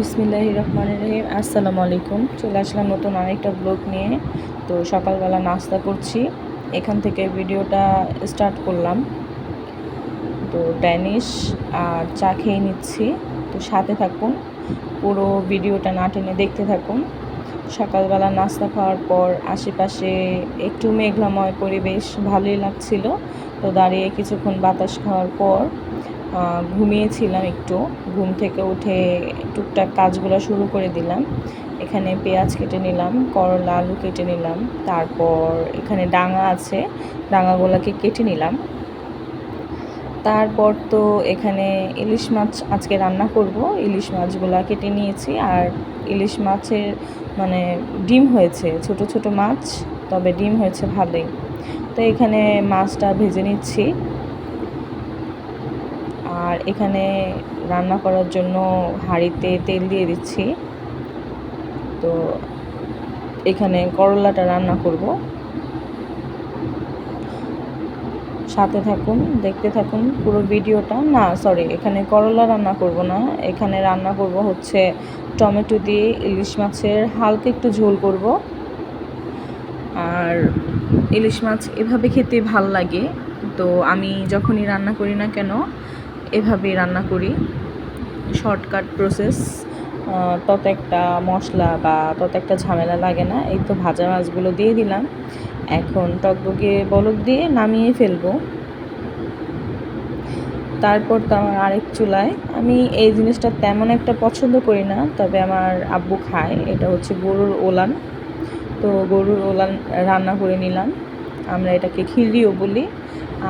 বিসমিল্লাহ রহমান রহিম। আসসালামু আলাইকুম। চলে আসলাম নতুন আরেকটা ব্লগ নিয়ে। তো সকালবেলা নাস্তা করছি। এখান থেকে ভিডিওটা স্টার্ট করলাম। তো ড্যানিশ আর চা খেয়ে নিচ্ছি। তো সাথে থাকুন। পুরো ভিডিওটা না টেনে দেখতে থাকুন। সকালবেলা নাস্তা খাওয়ার পর আশেপাশে একটু মেঘলাময় পরিবেশ, ভালোই লাগছিল। তো দাঁড়িয়ে কিছুক্ষণ বাতাস খাওয়ার পর ঘুমিয়েছিলাম একটু। ঘুম থেকে উঠে টুকটাক কাজগুলো শুরু করে দিলাম। এখানে পেঁয়াজ কেটে নিলাম, করলা, আলু কেটে নিলাম, তারপর এখানে ডাঙা আছে, ডাঙাগুলোকে কেটে নিলাম। তারপর তো এখানে ইলিশ মাছ আজকে রান্না করব। ইলিশ মাছগুলো কেটে নিয়েছি আর ইলিশ মাছের মানে ডিম হয়েছে, ছোট ছোট মাছ, তবে ডিম হয়েছে ভালোই। তো এখানে মাছটা ভেজে নিচ্ছি। আর এখানে রান্না করার জন্য হাঁড়িতে তেল দিয়ে দিচ্ছি। তো এখানে করলাটা রান্না করব। সাথে থাকুন, দেখতে থাকুন পুরো ভিডিওটা। না সরি এখানে করলা রান্না করব না। এখানে রান্না করব হচ্ছে টমেটো দিয়ে ইলিশ মাছের হালকা একটু ঝোল করব। আর ইলিশ মাছ এভাবে খেতে ভালো লাগে। তো আমি যখনই রান্না করি না কেন এভাবেই রান্না করি। শর্টকাট প্রসেস তত একটা মশলা বা তত একটা ঝামেলা লাগে না। এই তো ভাজা মাছগুলো দিয়ে দিলাম। এখন টকবগে বলক দিয়ে নামিয়ে ফেলব। তারপর তো আমার আরেক চুলায়। আমি এই জিনিসটা তেমন একটা পছন্দ করি না, তবে আমার আব্বু খায়। এটা হচ্ছে গরুর ওলান। তো গরুর ওলান রান্না করে নিলাম। আমরা এটাকে খিরিও বলি।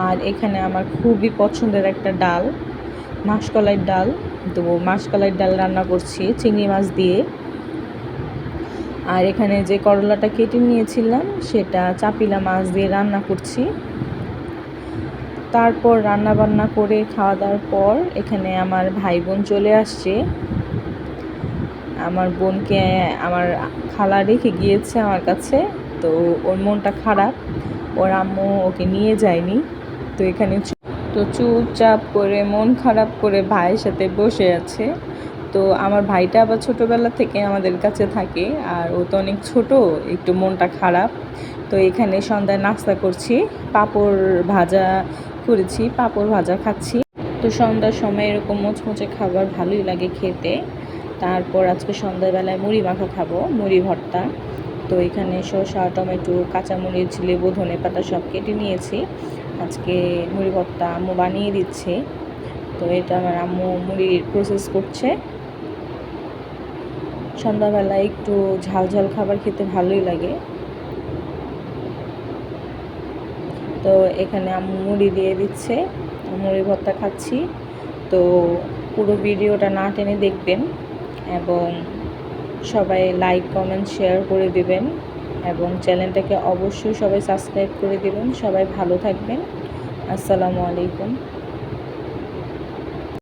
আর এখানে আমার খুবই পছন্দের একটা ডাল মাসকলাইয়ের ডাল। তো মাসকলাইয়ের ডাল রান্না করছি, চিংড়ি মাছ দিয়ে। আর এখানে যে করলাটা কেটে নিয়েছিলাম, সেটা চাপিলা মাছ দিয়ে রান্না করছি। তারপর রান্না বান্না করে খাওয়া দাওয়ার পর এখানে আমার ভাই বোন চলে আসছে। আমার বোনকে আমার খালা রেখে গিয়েছে আমার কাছে, তো ওর মনটা খারাপ। ওর আম্মু ওকে নিয়ে যায়নি। তো এখানে তো চুপচাপ করে, মন খারাপ করে ভাইয়ের সাথে বসে আছে। তো আমার ভাইটা আবার ছোটোবেলা থেকে আমাদের কাছে থাকে আর ও তো অনেক ছোট, একটু মনটা খারাপ। তো এখানে সন্ধ্যায় নাস্তা করছি, পাঁপড় ভাজা করেছি, পাঁপড় ভাজা খাচ্ছি। তো সন্ধ্যার সময় এরকম মুচমুচে খাবার ভালোই লাগে খেতে। তারপর আজকে সন্ধ্যাবেলায় মুড়ি মাখা খাব, মুড়ি ভর্তা। তো এখানে শসা, টমেটো, কাঁচামরিচ, লেবু, ধনে পাতা সব কেটে নিয়েছি। আজকে মুড়ি ভর্তা আম্মু বানিয়ে দিচ্ছে। তো এটা আমার আম্মু মুড়ির প্রসেস করছে। সন্ধ্যাবেলায় একটু ঝাল ঝাল খাবার খেতে ভালোই লাগে। তো এখানে আম্মু মুড়ি দিয়ে দিচ্ছে। মুড়ি ভর্তা খাচ্ছি। তো পুরো ভিডিওটা না টেনে দেখবেন। এবং সবাই লাইক কমেন্ট শেয়ার করে দেবেন এবং চ্যানেলটাকে অবশ্যই সবাই সাবস্ক্রাইব করে দেবেন। সবাই ভালো থাকবেন। আসসালামু আলাইকুম।